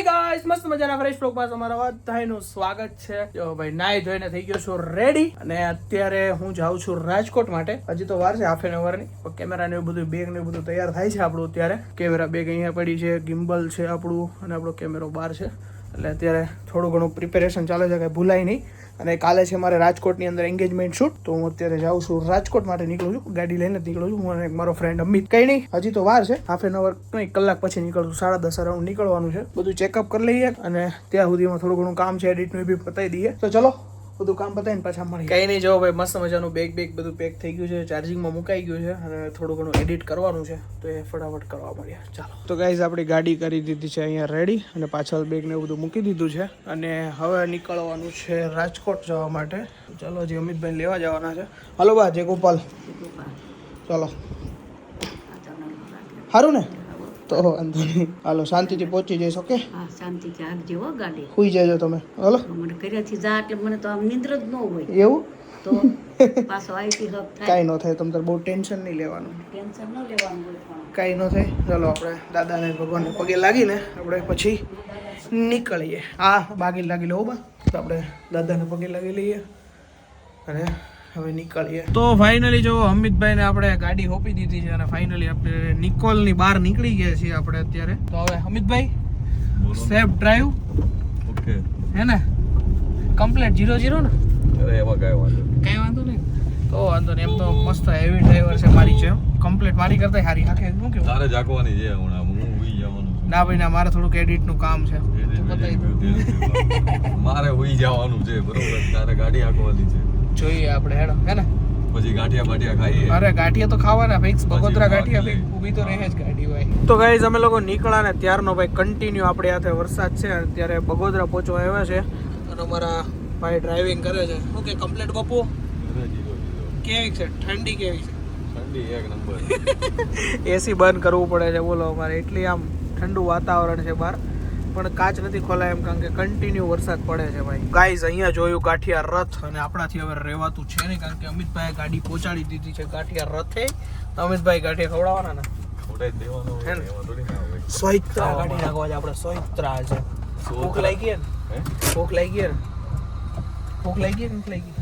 હે ગાઈસ મસ્ત મજાના સ્વાગત છે. જો ભાઈ, નાઈ થઈ ગયો છું રેડી અને અત્યારે હું જાઉં છું રાજકોટ માટે. હજી તો વાર છે હાફ એન અવરની ની. કેમેરા ને એવું બધું બેગ ને બધું તૈયાર થાય છે આપણું અત્યારે. કેમેરા બેગ અહીંયા પડી છે ગિમ્બલ છે આપણું, અને આપણો કેમેરો બાર છે. એટલે અત્યારે થોડું ઘણું પ્રિપેરેશન ચાલે છે, કંઈ ભૂલાય નહીં. અને કાલે છે મારે રાજકોટની અંદર એન્ગેજમેન્ટ શૂટ તો હું અત્યારે જાઉં છું રાજકોટ માટે નીકળું છું. ગાડી લઈને નીકળું છું. હું અને મારો ફ્રેન્ડ અમિત કઈ નહીં, હજી તો વાર છે. હાફ એન અવર કંઈ કલાક પછી નીકળું સાડા દસ અરાઉન્ડ નીકળવાનું છે. બધું ચેકઅપ કરી લઈએ અને ત્યાં સુધીમાં થોડું ઘણું કામ છે એડિટનું બી પતાવી દઈએ. તો ચલો બધું કામ પતાવીને પાછા મળી કઈ નહીં જો ભાઈ મસ્ત મજાનું બેગ બેગ બધું પેક થઈ ગયું છે ચાર્જિંગમાં મુકાઈ ગયું છે અને થોડું ઘણું એડિટ કરવાનું છે તો એ ફટાફટ કરવા મળ્યા. ચાલો. તો ગાઈઝ આપણી ગાડી કરી દીધી છે અહીંયા રેડી અને પાછળ બેગ ને એવું બધું મૂકી દીધું છે. અને હવે નીકળવાનું છે રાજકોટ જવા માટે. ચાલો જે અમિતભાઈ લેવા જવાના છે. હલો બા જય ગોપાલ. ચાલો. સારું ને? તો વાંધો નહીં. હાલો શાંતિથી પહોંચી જઈશ ઓકે? હા શાંતિથી હાલજે હો ગાડી. સુઈ જજો તમે. હાલો? મને ઘરેથી જા એટલે મને તો આમ નિંદ્ર જ ન હોય. એવું? તો પાછો આઈટી હબ થાય. કાંઈ ન થાય તમને બહુ ટેન્શન નહીં લેવાનું. ટેન્શન ન લેવાનું હોય કાંઈ ન થાય. ચાલો આપણે દાદાને ભગવાનને પગે લાગીને આપણે પછી નીકળીએ. હા બાગી લાગી લો બા. તો આપણે દાદાને પગે લાગી લઈએ. અને હવે નીકળીએ. તો ફાઇનલી જો અમિતભાઈને આપણે ગાડી હોપી દીધી છે અને ફાઇનલી આપણે નિકોલની બહાર નીકળી ગયા છીએ આપણે અત્યારે. તો હવે અમિતભાઈ સેફ ડ્રાઈવ ઓકે. હે ને? કમ્પ્લીટ જીરો જીરો ને? અરે એમાં કાંઈ વાંધો. કઈ વાંધો નહીં. તો વાંધો નહીં એમ તો મસ્ત હેવી ડ્રાઈવર છે મારી છે. કમ્પ્લીટ મારી કરતા સારી આખે શું કેવું? તારે જાગવાની છે હમણાં. હું ઉઈ જવાનું ના ભાઈ ના મારે થોડુંક એડિટનું કામ છે. મારે હુઈ જવાનું છે. બરોબર? તારે ગાડી હાંકવાની છે. જોઈએ આપણે હેડો હે ને? પછી ગાંઠિયા બાટિયા ખાઈએ. અરે ગાંઠિયા તો ખાવાના ફિક્સ બગોદરા ગાંઠિયા. ફિક્સ ઊભી તો રહે જ ગાડી ભાઈ તો ગાઈઝ અમે લોકો નીકળ્યા ને ત્યારનો ભાઈ કન્ટિન્યુ આપણી હાથે વરસાદ છે અને ત્યારે બગોદરા પહોંચવા આવ્યા છે. અને અમારા ભાઈ ડ્રાઇવિંગ કરે છે. ઓકે કમ્પ્લીટ બપુ. કેવી છે? ઠંડી કેવી છે? ઠંડી એક નંબર. એસી બંધ કરવું પડે છે બોલો અમારે. એટલી આમ ઠંડુ વાતાવરણ છે બહાર. પણ કાચ નથી ખોલાય એમ કારણ કે કન્ટિન્યુ વરસાદ પડે છે ભાઈ. ગાઈઝ અહીંયા જોયું કાઠિયા રથ અને આપણાથી હવે રહેવાતું છે નહીં કારણ કે અમિતભાઈ ગાડી પહોંચાડી દીધી છે કાઠિયા રથે. તો અમિતભાઈ ગાંઠિયા ખવડાવવાના ને? ને? ના સોઈત્રા કાઢી નાખવા છે આપણે સોયત્રા છે. ભૂખ લાગી ને? ભૂખ લાગી ને? ભૂખ લાગી ગઈ કે નથી લાગી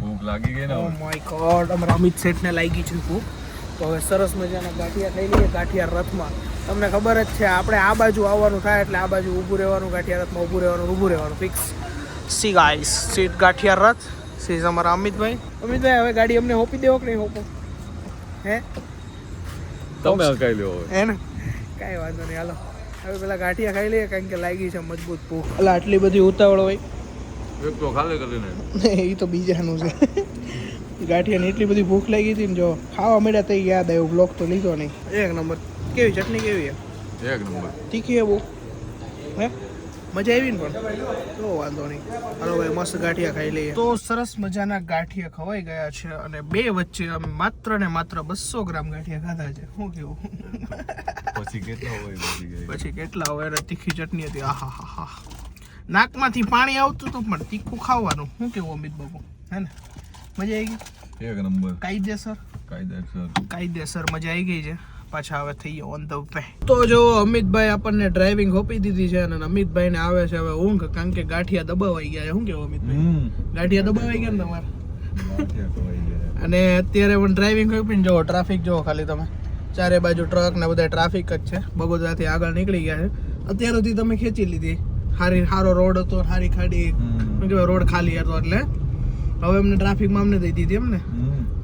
ભૂખ લાગી ગઈ ને ઓ. માય ગોડ અમારા અમિત શેઠને લાગી છે ભૂખ. તો હવે સરસ મજાના ગાંઠિયા ખાઈ લઈએ ગાંઠિયા રથમાં. તમને ખબર જ છે આપણે આ બાજુ આવવાનું થાય એટલે આ બાજુ ઊભું રહેવાનું ગાંઠિયા રથમાં ઊભું રહેવાનું ઊભું રહેવાનું. ફિક્સ સી ગાઈસ સીટ ગાંઠિયા રથ. સીઝ અમારા અમિતભાઈ. અમિતભાઈ હવે ગાડી અમને હોપી દેવો કે નહીં હોપો હે? તમે હકાઈ લ્યો હવે. હે ને? કાંઈ વાંધો નહીં હાલો. હવે પેલા ગાંઠિયા ખાઈ લઈએ કારણ કે લાગી છે મજબૂત ભૂખ. એટલે આટલી બધી ઉતાવળ હોય. એક તો ખાલી કરીને. એ તો બીજાનું છે. ગાંઠિયાની એટલી બધી ભૂખ લાગી હતી ને જો ખાવા મળ્યા તો યાદ આવ્યો બ્લોક તો લીધો નહીં. એક નંબર. કેવી ચટણી કેવી છે? એક નંબર. તીખી એવું બહુ. હે? મજા આવી ને પણ? તો વાંધો નહીં. હાલો ભાઈ મસ્ત ગાંઠિયા ખાઈ લઈએ. તો સરસ મજાના ગાંઠિયા ખવાઈ ગયા છે અને બે વચ્ચે અમે માત્ર ને માત્ર બસો ગ્રામ ગાંઠિયા ખાધા છે. શું કેવું? પછી કેટલા હોય પછી કેટલા હોય અને તીખી ચટણી હતી. આહા હા હા નાકમાંથી પાણી આવતું હતું પણ તીખું ખાવાનું. શું કેવું અમિત બાબુ? હે ને? મજા આવી ગઈ? એક નંબર. કાયદેસર? કાયદેસર. કાયદેસર મજા આવી ગઈ છે. પાછા હવે થઈ ગયો ઓન ધ વે તો જો અમિતભાઈ આપણને ડ્રાઇવિંગ હોપી દીધી છે અને અમિતભાઈને આવે છે હવે ઊંઘ કારણ કે ગાંઠિયા દબાવાઈ ગયા છે. શું કેવું અમિતભાઈ? ગાંઠિયા દબાવાઈ ગયા ને તમારે? અને અત્યારે પણ ડ્રાઇવિંગ હોપીને જુઓ ટ્રાફિક જુઓ ખાલી તમે. ચારે બાજુ ટ્રક ને બધા ટ્રાફિક જ છે. બગોદરાથી આગળ નીકળી ગયા છે. અત્યાર સુધી તમે ખેંચી લીધી. હારી સારો રોડ હતો સારી ખાડી. રોડ ખાલી હતો એટલે. હવે એમને ટ્રાફિકમાં અમને દઈ દીધી એમને.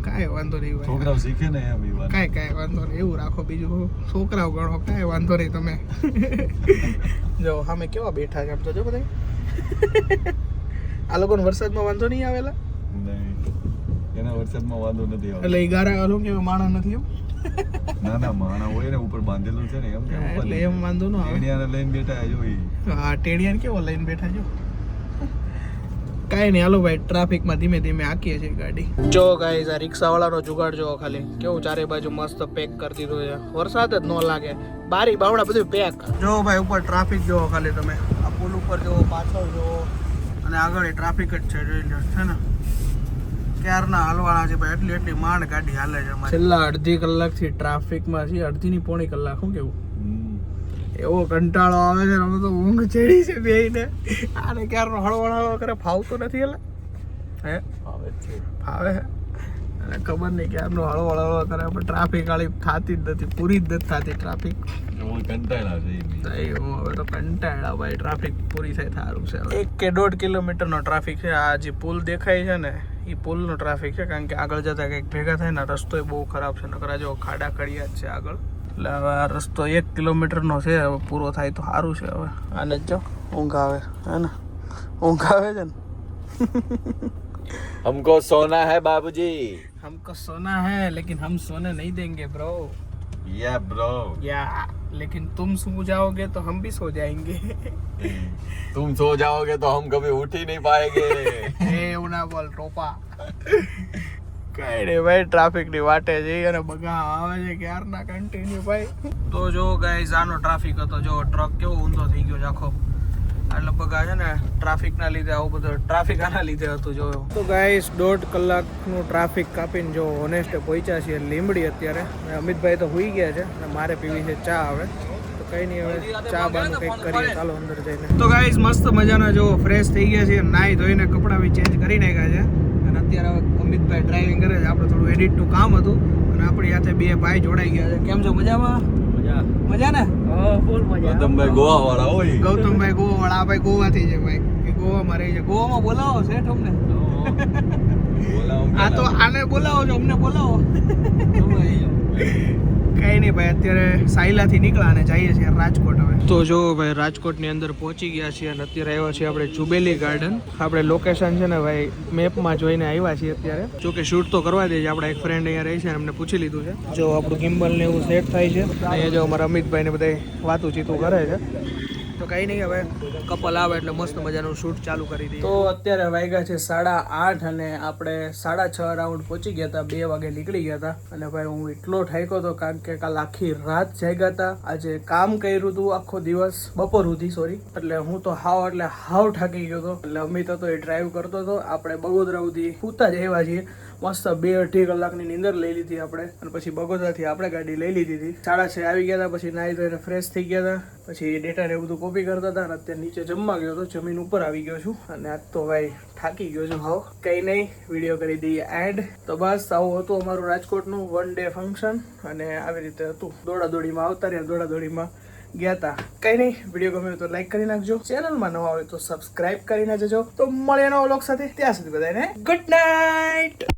કાંઈ વાંધો નહીં છોકરાઓ શીખે ને એમ કાંઈ કાંઈ વાંધો નહીં. એવું રાખો બીજું છોકરાઓ ગણો કાંઈ વાંધો નહીં તમે. જો અમે કેવા બેઠા છે આમ તો જો બધા. આ લોકોને વરસાદમાં વાંધો નહીં આવેલા? નહીં. એના વરસાદમાં વાંધો નથી આવતો. એટલે ગારા આલો કે માણસ નથી એમ? ના ના માણા હોય ને ઉપર બાંધેલું છે ને એમ ઉપર એટલે એમ વાંધો ન આવે. એડિયાને લઈને બેઠા જો હા ટેડિયાને કેવો લઈને બેઠા છો કાંઈ નહીં હાલો ભાઈ ટ્રાફિકમાં ધીમે ધીમે આકીએ છીએ ગાડી. જો ગાઈઝ આ રિક્ષાવાળાનો જુગાડ જો ખાલી. કેવું ચારે બાજુ મસ્ત પેક કરી દીધું છે. વરસાદ જ ન લાગે. બારી બાવડા બધું પેક જો ભાઈ ઉપર ટ્રાફિક જોવો ખાલી તમે. આ પુલ ઉપર જોવો પાછળ જોવો. અને આગળ ટ્રાફિક જ છે જોઈ લો છે ને? ક્યારના હાલવાના છે ભાઈ એટલી એટલી માંડ ગાડી હાલે છે છેલ્લા અડધી કલાકથી ટ્રાફિકમાં છે અડધી ની પોણી કલાક શું કેવું. એવો કંટાળો આવે છે અમે તો ઊંઘ ચડી છે બેને આને ક્યારનો હળવળ હળવળ કરે ફાવતો નથી એટલે. હે? ફાવે છે. ફાવે છે અને ખબર નહીં ક્યારનો હળવળ હળવળ કરે પણ ટ્રાફિક વાળી થતી જ નથી પૂરી જ નથી થતી ટ્રાફિક હવે તો કંટાળા ભાઈ ટ્રાફિક પૂરી થાય સારું છે એક કે દોઢ કિલોમીટરનો ટ્રાફિક છે આ જે પુલ દેખાય છે ને એ પુલનો ટ્રાફિક છે કારણ કે આગળ જતા કંઈક ભેગા થાય ને રસ્તો બહુ ખરાબ છે નકર જો ખાડા ખડિયા જ છે આગળ. એટલે હવે આ રસ્તો એક કિલોમીટરનો છે હવે પૂરો થાય તો સારું છે હવે આને જ જો ઊંઘ આવે હે ને ઊંઘ આવે છે ને हमको सोना है बाबूजी हमको सोना है लेकिन हम सोने नहीं देंगे ब्रो या ब्रो या लेकिन तुम सो जाओगे तो हम भी सो जाएंगे तुम सो जाओगे तो हम कभी उठ ही नहीं पाएंगे એ એવું ના બોલ ટોપા કઈ નહીં ભાઈ ટ્રાફિકની વાટે જઈ અને બગા આવે છે ક્યારના કન્ટિન્યુ ભાઈ. તો જો ગાઈઝ આનો ટ્રાફિક હતો, જો ટ્રક કેવો ઊંધો થઈ ગયો છે આખો. એટલે બગા છે ને ટ્રાફિક ના લીધે આવું બધું ટ્રાફિક આના લીધે હતું, જો. તો ગાઈઝ દોઢ કલાકનું ટ્રાફિક કાપીને જો ઓનેસ્ટે પહોંચ્યા છીએ લીમડી અત્યારે. અમિતભાઈ તો હોઈ ગયા છે અને મારે પીવી છે ચા હવે. કઈ નહીં હવે, ચા બાનું કંઈક કરીએ. ચાલો અંદર જઈને. તો ગાઈઝ મસ્ત મજાના જો ફ્રેશ થઈ ગયા છે નાહી ધોઈને કપડાં બી ચેન્જ કરી નાખ્યા છે. અત્યારે હવે અમિતભાઈ ડ્રાઇવિંગ કરે છે. આપણે થોડું એડિટનું કામ હતું અને આપણી સાથે બે ભાઈ જોડાઈ ગયા છે. કેમ છો? મજામાં? મજા. મજા ને ફૂલ મજા. ગૌતમભાઈ ગોવા વાળા હોય. ગૌતમભાઈ ગોવા વાળા આ ભાઈ ગોવાથી છે ભાઈ. એ ગોવામાં રહે છે. ગોવામાં બોલાવો શેઠ અમને. બોલાવો આ તો આને બોલાવો છો અમને બોલાવો. કઈ નહીં, ભાઈ, અત્યારે સાયલાથી નીકળ્યા અને જઈએ છીએ રાજકોટ હવે. તો જો ભાઈ, રાજકોટની અંદર પહોંચી ગયા છીએ અને અત્યારે આવ્યા છીએ આપણે જુબેલી ગાર્ડન. આપણે લોકેશન છે ને ભાઈ મેપમાં જોઈને આવ્યા છીએ અત્યારે. જો કે શૂટ તો કરવા દે છે આપણા એક ફ્રેન્ડ અહીંયા રહે છે એમને પૂછી લીધું છે. જો આપણું ગિમ્બલ ને એવું સેટ થાય છે. અહીંયા જો અમારા અમિતભાઈ ને બધા વાતું ચીતું કરે છે. તો કઈ નહીં હવે. કપલ આવે એટલે મસ્ત મજાનું શૂટ ચાલુ કરી દઈએ. તો અત્યારે વાગ્યા છે સાડા આઠ અને આપણે સાડા છ રાઉન્ડ પહોંચી ગયા હતા, બે વાગે નીકળી ગયા હતા. અને ભાઈ હું એટલો ઠાક્યો હતો કારણ કે કાલ આખી રાત જાગ્યા હતા. આજે કામ કર્યું હતું આખો દિવસ, બપોર સુધી સોરી એટલે હું તો હાવ એટલે હાવ થાકી ગયો હતો. એટલે અમિત હતો એ ડ્રાઈવ કરતો હતો. આપણે બગોદરા સુધી પૂતા જ એવા છીએ. મસ્ત બે અઢી કલાકની નીંદર લઈ લીધી આપણે. અને પછી બગોદાથી આપણે ગાડી લઈ લીધી હતી. સાડા છ આવી ગયા હતા, પછી નાહી ધોઈને ફ્રેશ થઈ ગયા હતા. પછી ડેટા ને બધું કોપી કરતા હતા અને અત્યારે નીચે જમવા ગયો હતો. જમીન ઉપર આવી ગયો છું અને આજ તો ભાઈ થાકી ગયો છું. હાવ કઈ નહીં વીડિયો કરી દઈએ એડ તો બસ, આવું હતું અમારું રાજકોટનું વન ડે ફંક્શન અને આવી રીતે હતું. દોડાદોડીમાં આવતા રહ્યા, દોડાદોડીમાં ગયા હતા. કઈ નહીં વીડિયો ગમ્યો તો લાઈક કરી નાખજો. ચેનલમાં નવા હોય તો સબસ્ક્રાઇબ કરીને જજો તો મળે નવા લોક સાથે. ત્યાં સુધી બધાને ગુડ નાઇટ